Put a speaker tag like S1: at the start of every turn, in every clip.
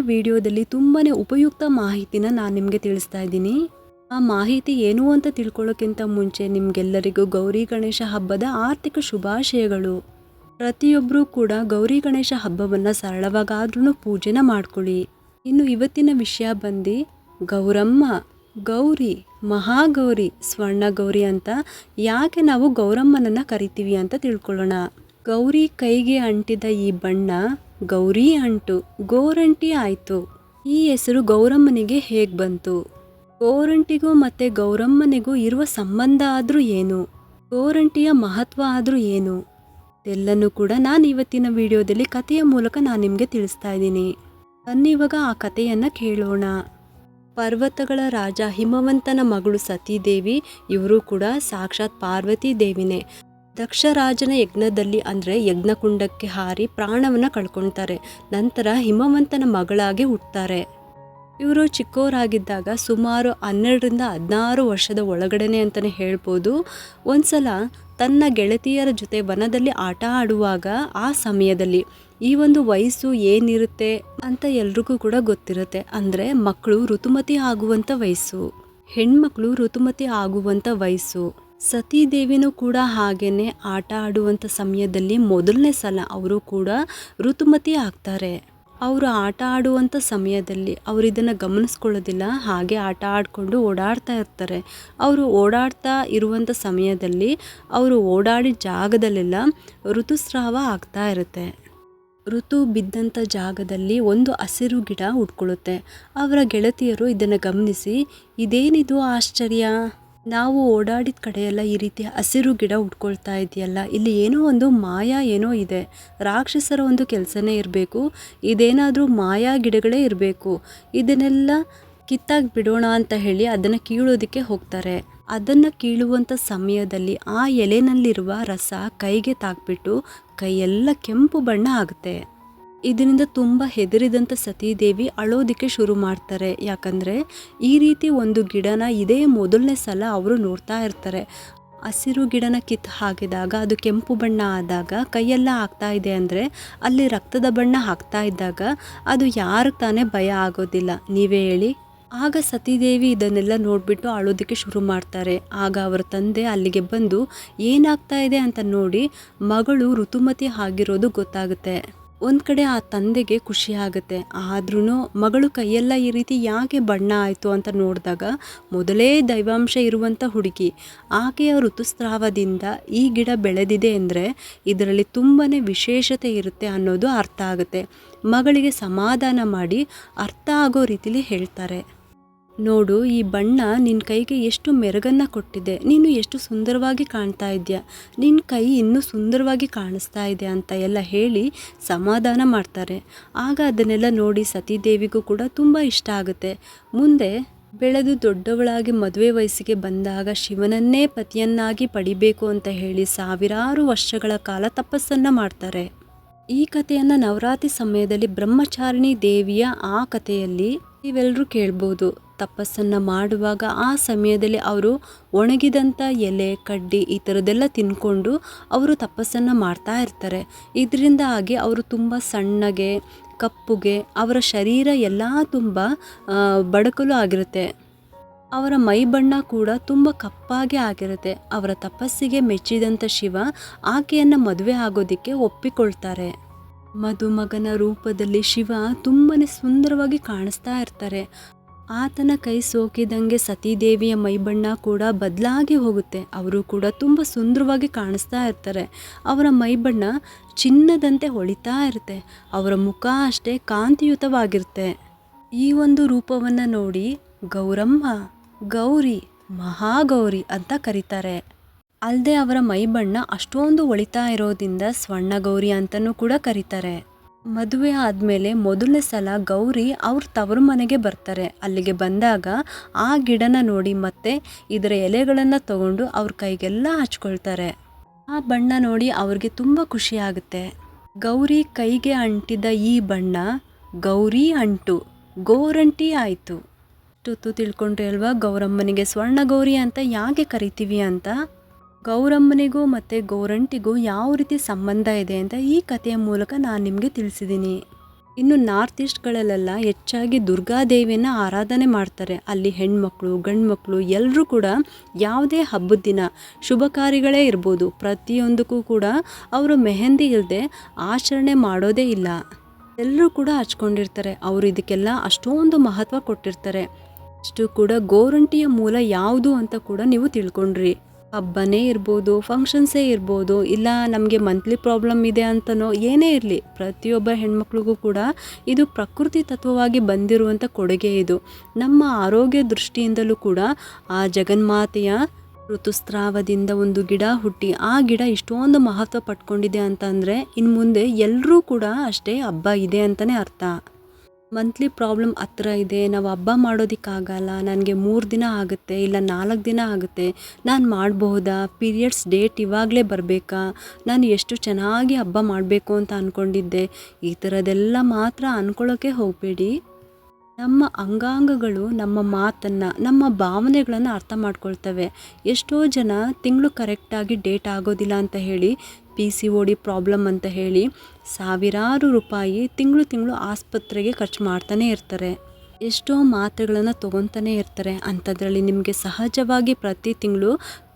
S1: ವಿಡಿಯೋದಲ್ಲಿ ತುಂಬಾ ಉಪಯುಕ್ತ ಮಾಹಿತಿನ ನಾನು ನಿಮಗೆ ತಿಳಿಸ್ತಾ ಇದ್ದೀನಿ. ಆ ಮಾಹಿತಿ ಏನು ಅಂತ ತಿಳ್ಕೊಳ್ಳೋಕ್ಕಿಂತ ಮುಂಚೆ ನಿಮಗೆಲ್ಲರಿಗೂ ಗೌರಿ ಗಣೇಶ ಹಬ್ಬದ ಆರ್ಥಿಕ ಶುಭಾಶಯಗಳು. ಪ್ರತಿಯೊಬ್ಬರೂ ಕೂಡ ಗೌರಿ ಗಣೇಶ ಹಬ್ಬವನ್ನು ಸರಳವಾಗಾದ್ರೂ ಪೂಜೆನ ಮಾಡ್ಕೊಳ್ಳಿ. ಇನ್ನು ಇವತ್ತಿನ ವಿಷಯ ಬಂದು ಗೌರಮ್ಮ, ಗೌರಿ, ಮಹಾಗೌರಿ ಸ್ವರ್ಣ ಗೌರಿ ಅಂತ ಯಾಕೆ ನಾವು ಗೌರಮ್ಮನನ್ನು ಕರಿತೀವಿ ಅಂತ ತಿಳ್ಕೊಳ್ಳೋಣ. ಗೌರಿ ಕೈಗೆ ಅಂಟಿದ ಈ ಬಣ್ಣ ಗೌರಿ ಅಂಟು, ಗೋರಂಟಿ ಆಯಿತು. ಈ ಹೆಸರು ಗೌರಮ್ಮನಿಗೆ ಹೇಗೆ ಬಂತು? ಗೋರಂಟಿಗೂ ಮತ್ತು ಗೌರಮ್ಮನಿಗೂ ಇರುವ ಸಂಬಂಧ ಆದರೂ ಏನು? ಗೋರಂಟಿಯ ಮಹತ್ವ ಆದರೂ ಏನು? ಎಲ್ಲನೂ ಕೂಡ ನಾನು ಇವತ್ತಿನ ವಿಡಿಯೋದಲ್ಲಿ ಕಥೆಯ ಮೂಲಕ ನಾನು ನಿಮಗೆ ತಿಳಿಸ್ತಾ ಇದ್ದೀನಿ. ತನ್ನಿವಾಗ ಆ ಕಥೆಯನ್ನು ಕೇಳೋಣ. ಪರ್ವತಗಳ ರಾಜ ಹಿಮವಂತನ ಮಗಳು ಸತೀದೇವಿ, ಇವರು ಕೂಡ ಸಾಕ್ಷಾತ್ ಪಾರ್ವತಿ ದೇವಿನೇ. ದಕ್ಷ ರಾಜನ ಯಜ್ಞದಲ್ಲಿ ಅಂದರೆ ಯಜ್ಞಕುಂಡಕ್ಕೆ ಹಾರಿ ಪ್ರಾಣವನ್ನು ಕಳ್ಕೊಳ್ತಾರೆ ನಂತರ ಹಿಮವಂತನ ಮಗಳಾಗಿ ಹುಟ್ಟುತ್ತಾರೆ ಇವರು ಚಿಕ್ಕವರಾಗಿದ್ದಾಗ ಸುಮಾರು ಹನ್ನೆರಡರಿಂದ ಹದಿನಾರು ವರ್ಷದ ಒಳಗಡೆನೆ ಅಂತಲೇ ಹೇಳ್ಬೋದು. ಒಂದ್ಸಲ ತನ್ನ ಗೆಳತಿಯರ ಜೊತೆ ವನದಲ್ಲಿ ಆಟ ಆಡುವಾಗ ಆ ಸಮಯದಲ್ಲಿ ಈ ಒಂದು ವಯಸ್ಸು ಏನಿರುತ್ತೆ ಅಂತ ಎಲ್ರಿಗೂ ಕೂಡ ಗೊತ್ತಿರುತ್ತೆ. ಅಂದರೆ ಮಕ್ಕಳು ಋತುಮತಿ ಆಗುವಂಥ ವಯಸ್ಸು. ಹೆಣ್ಮಕ್ಳು ಋತುಮತಿ ಆಗುವಂಥ ವಯಸ್ಸು. ಸತೀದೇವಿನೂ ಕೂಡ ಹಾಗೇನೆ ಆಟ ಆಡುವಂಥ ಸಮಯದಲ್ಲಿ ಮೊದಲನೇ ಸಲ ಅವರು ಕೂಡ ಋತುಮತಿ ಆಗ್ತಾರೆ. ಅವರು ಆಟ ಆಡುವಂಥ ಸಮಯದಲ್ಲಿ ಅವರು ಇದನ್ನು ಗಮನಿಸ್ಕೊಳ್ಳೋದಿಲ್ಲ, ಹಾಗೆ ಆಟ ಆಡಿಕೊಂಡು ಓಡಾಡ್ತಾ ಇರ್ತಾರೆ. ಅವರು ಓಡಾಡ್ತಾ ಇರುವಂಥ ಸಮಯದಲ್ಲಿ ಅವರು ಓಡಾಡಿದ ಜಾಗದಲ್ಲೆಲ್ಲ ಋತುಸ್ರಾವ ಆಗ್ತಾ ಇರುತ್ತೆ. ಋತು ಬಿದ್ದಂಥ ಜಾಗದಲ್ಲಿ ಒಂದು ಹಸಿರು ಗಿಡ ಉಟ್ಕೊಳ್ಳುತ್ತೆ ಅವರ ಗೆಳತಿಯರು ಇದನ್ನು ಗಮನಿಸಿ, ಇದೇನಿದು ಆಶ್ಚರ್ಯ? ನಾವು ಓಡಾಡಿದ ಕಡೆಯೆಲ್ಲ ಈ ರೀತಿ ಹಸಿರು ಗಿಡ ಉಟ್ಕೊಳ್ತಾ ಇದೆಯಲ್ಲ? ಇಲ್ಲಿ ಏನೋ ಒಂದು ಮಾಯಾ ಏನೋ ಇದೆ. ರಾಕ್ಷಸರ ಒಂದು ಕೆಲಸನೇ ಇರಬೇಕು. ಇದೇನಾದರೂ ಮಾಯಾ ಗಿಡಗಳೇ ಇರಬೇಕು. ಇದನ್ನೆಲ್ಲ ಕಿತ್ತಾಗಿ ಬಿಡೋಣ ಅಂತ ಹೇಳಿ ಅದನ್ನು ಕೀಳೋದಕ್ಕೆ ಹೋಗ್ತಾರೆ. ಅದನ್ನು ಕೀಳುವಂಥ ಸಮಯದಲ್ಲಿ ಆ ಎಲೆನಲ್ಲಿರುವ ರಸ ಕೈಗೆ ತಾಕ್ಬಿಟ್ಟು ಕೈಯೆಲ್ಲ ಕೆಂಪು ಬಣ್ಣ ಆಗುತ್ತೆ. ಇದರಿಂದ ತುಂಬ ಹೆದರಿದಂಥ ಸತೀದೇವಿ ಅಳೋದಕ್ಕೆ ಶುರು ಮಾಡ್ತಾರೆ. ಯಾಕಂದರೆ ಈ ರೀತಿ ಒಂದು ಗಿಡನ ಇದೇ ಮೊದಲನೇ ಸಲ ಅವರು ನೋಡ್ತಾ ಇರ್ತಾರೆ. ಹಸಿರು ಗಿಡನ ಕಿತ್ತು ಹಾಕಿದಾಗ, ಅದು ಕೆಂಪು ಬಣ್ಣ ಆದಾಗ ಕೈಯೆಲ್ಲ ಆಗ್ತಾ ಇದೆ ಅಂದರೆ ಅಲ್ಲಿ ರಕ್ತದ ಬಣ್ಣ ಹಾಕ್ತಾ ಇದ್ದಾಗ ಅದು ಯಾರು ತಾನೇ ಭಯ ಆಗೋದಿಲ್ಲ. ನೀವೇ ಹೇಳಿ. ಆಗ ಸತೀದೇವಿ ಇದನ್ನೆಲ್ಲ ನೋಡಿಬಿಟ್ಟು ಅಳೋದಕ್ಕೆ ಶುರು ಮಾಡ್ತಾರೆ. ಆಗ ಅವರ ತಂದೆ ಅಲ್ಲಿಗೆ ಬಂದು, ಏನಾಗ್ತಾ ಇದೆ ಅಂತ ನೋಡಿ ಮಗಳು ಋತುಮತಿ ಆಗಿರೋದು ಗೊತ್ತಾಗುತ್ತೆ. ಒಂದು ಕಡೆ ಆ ತಂದೆಗೆ ಖುಷಿ ಆಗುತ್ತೆ. ಆದ್ರೂ ಮಗಳು ಕೈಯೆಲ್ಲ ಈ ರೀತಿ ಯಾಕೆ ಬಣ್ಣ ಆಯಿತು ಅಂತ ನೋಡಿದಾಗ ಮೊದಲೇ ದೈವಾಂಶ ಇರುವಂಥ ಹುಡುಗಿ ಆಕೆಯ ಋತುಸ್ರಾವದಿಂದ ಈ ಗಿಡ ಬೆಳೆದಿದೆ ಅಂದರೆ ಇದರಲ್ಲಿ ತುಂಬಾ ವಿಶೇಷತೆ ಇರುತ್ತೆ ಅನ್ನೋದು ಅರ್ಥ ಆಗುತ್ತೆ. ಮಗಳಿಗೆ ಸಮಾಧಾನ ಮಾಡಿ ಅರ್ಥ ಆಗೋ ರೀತಿಲಿ ಹೇಳ್ತಾರೆ. ನೋಡು, ಈ ಬಣ್ಣ ನಿನ್ನ ಕೈಗೆ ಎಷ್ಟು ಮೆರುಗನ್ನು ಕೊಟ್ಟಿದೆ. ನೀನು ಎಷ್ಟು ಸುಂದರವಾಗಿ ಕಾಣ್ತಾ ಇದ್ದೀಯ ನಿನ್ನ ಕೈ ಇನ್ನೂ ಸುಂದರವಾಗಿ ಕಾಣಿಸ್ತಾ ಇದೆ ಅಂತ ಎಲ್ಲ ಹೇಳಿ ಸಮಾಧಾನ ಮಾಡ್ತಾರೆ. ಆಗ ಅದನ್ನೆಲ್ಲ ನೋಡಿ ಸತೀದೇವಿಗೂ ಕೂಡ ತುಂಬ ಇಷ್ಟ ಆಗುತ್ತೆ. ಮುಂದೆ ಬೆಳೆದು ದೊಡ್ಡವಳಾಗಿ ಮದುವೆ ವಯಸ್ಸಿಗೆ ಬಂದಾಗ ಶಿವನನ್ನೇ ಪತಿಯನ್ನಾಗಿ ಪಡಿಬೇಕು ಅಂತ ಹೇಳಿ ಸಾವಿರಾರು ವರ್ಷಗಳ ಕಾಲ ತಪಸ್ಸನ್ನು ಮಾಡ್ತಾರೆ. ಈ ಕಥೆಯನ್ನು ನವರಾತ್ರಿ ಸಮಯದಲ್ಲಿ ಬ್ರಹ್ಮಚಾರಿಣಿ ದೇವಿಯ ಆ ಕಥೆಯಲ್ಲಿ ನೀವೆಲ್ಲರೂ ಕೇಳ್ಬೋದು, ತಪಸ್ಸನ್ನು ಮಾಡುವಾಗ ಆ ಸಮಯದಲ್ಲಿ ಅವರು ಒಣಗಿದಂಥ ಎಲೆ, ಕಡ್ಡಿ ಈ ಥರದ್ದೆಲ್ಲ ತಿನ್ಕೊಂಡು ಅವರು ತಪಸ್ಸನ್ನು ಮಾಡ್ತಾ ಇರ್ತಾರೆ. ಇದರಿಂದ ಆಗಿ ಅವರು ತುಂಬ ಸಣ್ಣಗೆ, ಕಪ್ಪುಗೆ, ಅವರ ಶರೀರ ಎಲ್ಲ ತುಂಬ ಬಡಕಲು ಆಗಿರುತ್ತೆ. ಅವರ ಮೈ ಬಣ್ಣ ಕೂಡ ತುಂಬ ಕಪ್ಪಾಗಿ ಆಗಿರುತ್ತೆ. ಅವರ ತಪಸ್ಸಿಗೆ ಮೆಚ್ಚಿದಂಥ ಶಿವ ಆಕೆಯನ್ನು ಮದುವೆ ಆಗೋದಕ್ಕೆ ಒಪ್ಪಿಕೊಳ್ತಾರೆ. ಮದುಮಗನ ರೂಪದಲ್ಲಿ ಶಿವ ತುಂಬಾ ಸುಂದರವಾಗಿ ಕಾಣಿಸ್ತಾ ಇರ್ತಾರೆ. ಆತನ ಕೈ ಸೋಕಿದಂಗೆ ಸತೀದೇವಿಯ ಮೈಬಣ್ಣ ಕೂಡ ಬದಲಾಗಿ ಹೋಗುತ್ತೆ. ಅವರು ಕೂಡ ತುಂಬ ಸುಂದರವಾಗಿ ಕಾಣಿಸ್ತಾ ಇರ್ತಾರೆ. ಅವರ ಮೈಬಣ್ಣ ಚಿನ್ನದಂತೆ ಹೊಳಿತಾ ಇರುತ್ತೆ. ಅವರ ಮುಖ ಅಷ್ಟೇ ಕಾಂತಿಯುತವಾಗಿರುತ್ತೆ. ಈ ಒಂದು ರೂಪವನ್ನು ನೋಡಿ ಗೌರಮ್ಮ, ಗೌರಿ, ಮಹಾಗೌರಿ ಅಂತ ಕರೀತಾರೆ. ಅಲ್ಲದೆ ಅವರ ಮೈಬಣ್ಣ ಅಷ್ಟೊಂದು ಒಳಿತಾ ಇರೋದ್ರಿಂದ ಸ್ವರ್ಣ ಗೌರಿ ಅಂತಲೂ ಕೂಡ ಕರೀತಾರೆ. ಮದುವೆ ಆದಮೇಲೆ ಮೊದಲನೇ ಸಲ ಗೌರಿ ಅವ್ರ ತವರು ಮನೆಗೆ ಬರ್ತಾರೆ. ಅಲ್ಲಿಗೆ ಬಂದಾಗ ಆ ಗಿಡನ ನೋಡಿ ಮತ್ತೆ ಇದರ ಎಲೆಗಳನ್ನು ತಗೊಂಡು ಅವ್ರ ಕೈಗೆಲ್ಲ ಹಚ್ಕೊಳ್ತಾರೆ. ಆ ಬಣ್ಣ ನೋಡಿ ಅವ್ರಿಗೆ ತುಂಬ ಖುಷಿಯಾಗುತ್ತೆ ಗೌರಿ ಕೈಗೆ ಅಂಟಿದ ಈ ಬಣ್ಣ ಗೌರಿ ಅಂಟು, ಗೋರಂಟಿ ಆಯಿತು. ತುತ್ತು ತಿಳ್ಕೊಂಡ್ರೆ ಅಲ್ವಾ ಗೌರಮ್ಮನಿಗೆ ಸ್ವರ್ಣ ಗೌರಿ ಅಂತ ಯಾಕೆ ಕರಿತೀವಿ ಅಂತ? ಗೌರಮ್ಮನಿಗೂ ಮತ್ತು ಗೌರಂಟಿಗೂ ಯಾವ ರೀತಿ ಸಂಬಂಧ ಇದೆ ಅಂತ ಈ ಕಥೆಯ ಮೂಲಕ ನಾನು ನಿಮಗೆ ತಿಳಿಸಿದ್ದೀನಿ ಇನ್ನು ನಾರ್ತ್ ಈಸ್ಟ್ಗಳಲ್ಲೆಲ್ಲ ಹೆಚ್ಚಾಗಿ ದುರ್ಗಾದೇವಿಯನ್ನು ಆರಾಧನೆ ಮಾಡ್ತಾರೆ. ಅಲ್ಲಿ ಹೆಣ್ಮಕ್ಳು ಗಂಡು ಮಕ್ಕಳು ಎಲ್ಲರೂ ಕೂಡ ಯಾವುದೇ ಹಬ್ಬದ ದಿನ ಶುಭ ಕಾರ್ಯಗಳೇ ಇರ್ಬೋದು. ಪ್ರತಿಯೊಂದಕ್ಕೂ ಕೂಡ ಅವರು ಮೆಹಂದಿ ಇಲ್ಲದೆ ಆಚರಣೆ ಮಾಡೋದೇ ಇಲ್ಲ. ಎಲ್ಲರೂ ಕೂಡ ಹಚ್ಕೊಂಡಿರ್ತಾರೆ. ಅವರು ಇದಕ್ಕೆಲ್ಲ ಅಷ್ಟೊಂದು ಮಹತ್ವ ಕೊಟ್ಟಿರ್ತಾರೆ. ಅಷ್ಟು ಕೂಡ ಗೋರಂಟಿಯ ಮೂಲ ಯಾವುದು ಅಂತ ಕೂಡ ನೀವು ತಿಳ್ಕೊಂಡ್ರಿ. ಹಬ್ಬನೇ ಇರ್ಬೋದು ಫಂಕ್ಷನ್ಸೇ ಇರ್ಬೋದು, ಇಲ್ಲ ನಮಗೆ ಮಂತ್ಲಿ ಪ್ರಾಬ್ಲಮ್ ಇದೆ ಅಂತನೋ ಏನೇ ಇರಲಿ, ಪ್ರತಿಯೊಬ್ಬ ಹೆಣ್ಮಕ್ಳಿಗೂ ಕೂಡ ಇದು ಪ್ರಕೃತಿ ತತ್ವವಾಗಿ ಬಂದಿರುವಂಥ ಕೊಡುಗೆ ಇದು. ನಮ್ಮ ಆರೋಗ್ಯ ದೃಷ್ಟಿಯಿಂದಲೂ ಕೂಡ ಆ ಜಗನ್ಮಾತೆಯ ಋತುಸ್ರಾವದಿಂದ ಒಂದು ಗಿಡ ಹುಟ್ಟಿ, ಆ ಗಿಡ ಇಷ್ಟೊಂದು ಮಹತ್ವ ಪಟ್ಕೊಂಡಿದೆ ಅಂತಂದರೆ ಇನ್ನು ಮುಂದೆ ಎಲ್ಲರೂ ಕೂಡ ಅಷ್ಟೇ ಹಬ್ಬ ಇದೆ ಅಂತಲೇ ಅರ್ಥ. ಮಂತ್ಲಿ ಪ್ರಾಬ್ಲಮ್ ಹತ್ರ ಇದೆ, ನಾವು ಹಬ್ಬ ಮಾಡೋದಕ್ಕಾಗಲ್ಲ ನನಗೆ ಮೂರು ದಿನ ಆಗುತ್ತೆ, ಇಲ್ಲ ನಾಲ್ಕು ದಿನ ಆಗುತ್ತೆ, ನಾನು ಮಾಡಬಹುದಾ? ಪೀರಿಯಡ್ಸ್ ಡೇಟ್ ಇವಾಗಲೇ ಬರಬೇಕಾ? ನಾನು ಎಷ್ಟು ಚೆನ್ನಾಗಿ ಹಬ್ಬ ಮಾಡಬೇಕು ಅಂತ ಅಂದ್ಕೊಂಡಿದ್ದೆ ಈ ಥರದ್ದೆಲ್ಲ ಮಾತ್ರ ಅಂದ್ಕೊಳ್ಳೋಕ್ಕೆ ಹೋಗಬೇಡಿ. ನಮ್ಮ ಅಂಗಾಂಗಗಳು, ನಮ್ಮ ಮಾತನ್ನು, ನಮ್ಮ ಭಾವನೆಗಳನ್ನು ಅರ್ಥ ಮಾಡ್ಕೊಳ್ತವೆ. ಎಷ್ಟೋ ಜನ ತಿಂಗಳು ಕರೆಕ್ಟಾಗಿ ಡೇಟ್ ಆಗೋದಿಲ್ಲ ಅಂತ ಹೇಳಿ P C O D problem ಅಂತ ಹೇಳಿ ಸಾವಿರಾರು ರೂಪಾಯಿ ತಿಂಗಳು ತಿಂಗಳು ಆಸ್ಪತ್ರೆಗೆ ಖರ್ಚು ಮಾಡ್ತಾನೆ ಇರ್ತಾರೆ. ಎಷ್ಟೋ ಮಾತ್ರೆಗಳನ್ನು ತೊಗೊತಾನೆ ಇರ್ತಾರೆ. ಅಂಥದ್ರಲ್ಲಿ ನಿಮಗೆ ಸಹಜವಾಗಿ ಪ್ರತಿ ತಿಂಗಳು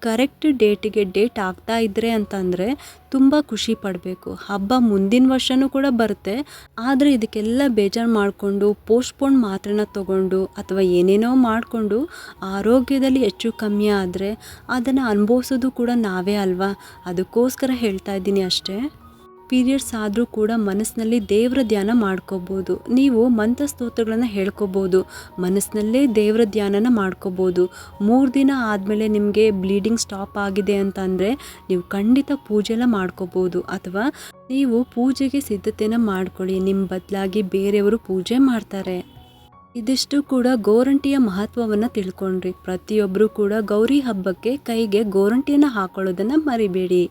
S1: ಕರೆಕ್ಟ್ ಡೇಟಿಗೆ ಡೇಟ್ ಆಗ್ತಾ ಇದ್ದರೆ ಅಂತಂದರೆ ತುಂಬ ಖುಷಿ ಪಡಬೇಕು. ಹಬ್ಬ ಮುಂದಿನ ವರ್ಷವೂ ಕೂಡ ಬರುತ್ತೆ. ಆದರೆ ಇದಕ್ಕೆಲ್ಲ ಬೇಜಾರು ಮಾಡಿಕೊಂಡು ಪೋಸ್ಟ್ಪೋನ್ ಮಾತ್ರನ ತಗೊಂಡು ಅಥವಾ ಏನೇನೋ ಮಾಡಿಕೊಂಡು ಆರೋಗ್ಯದಲ್ಲಿ ಹೆಚ್ಚು ಕಮ್ಮಿ ಆದರೆ ಅದನ್ನು ಅನುಭವಿಸೋದು ಕೂಡ ನಾವೇ ಅಲ್ವಾ? ಅದಕ್ಕೋಸ್ಕರ ಹೇಳ್ತಾ ಇದ್ದೀನಿ ಅಷ್ಟೇ. ಪೀರಿಯಡ್ಸ್ ಆದರೂ ಕೂಡ ಮನಸ್ಸಿನಲ್ಲಿ ದೇವರ ಧ್ಯಾನ ಮಾಡ್ಕೋಬೋದು. ನೀವು ಮಂತ್ರ ಸ್ತೋತ್ರಗಳನ್ನು ಹೇಳ್ಕೊಬೋದು. ಮನಸ್ಸಿನಲ್ಲೇ ದೇವರ ಧ್ಯಾನನ ಮಾಡ್ಕೋಬೋದು. ಮೂರು ದಿನ ಆದಮೇಲೆ ನಿಮಗೆ ಬ್ಲೀಡಿಂಗ್ ಸ್ಟಾಪ್ ಆಗಿದೆ ಅಂತಂದರೆ ನೀವು ಖಂಡಿತ ಪೂಜೆನ ಮಾಡ್ಕೋಬೋದು. ಅಥವಾ ನೀವು ಪೂಜೆಗೆ ಸಿದ್ಧತೆನ ಮಾಡ್ಕೊಳ್ಳಿ. ನಿಮ್ಮ ಬದಲಾಗಿ ಬೇರೆಯವರು ಪೂಜೆ ಮಾಡ್ತಾರೆ. ಇದಿಷ್ಟು ಕೂಡ ಗೋರಂಟಿಯ ಮಹತ್ವವನ್ನು ತಿಳ್ಕೊಂಡ್ರಿ. ಪ್ರತಿಯೊಬ್ಬರೂ ಕೂಡ ಗೌರಿ ಹಬ್ಬಕ್ಕೆ ಕೈಗೆ ಗೋರಂಟಿಯನ್ನು ಹಾಕೊಳ್ಳೋದನ್ನು ಮರಿಬೇಡಿ.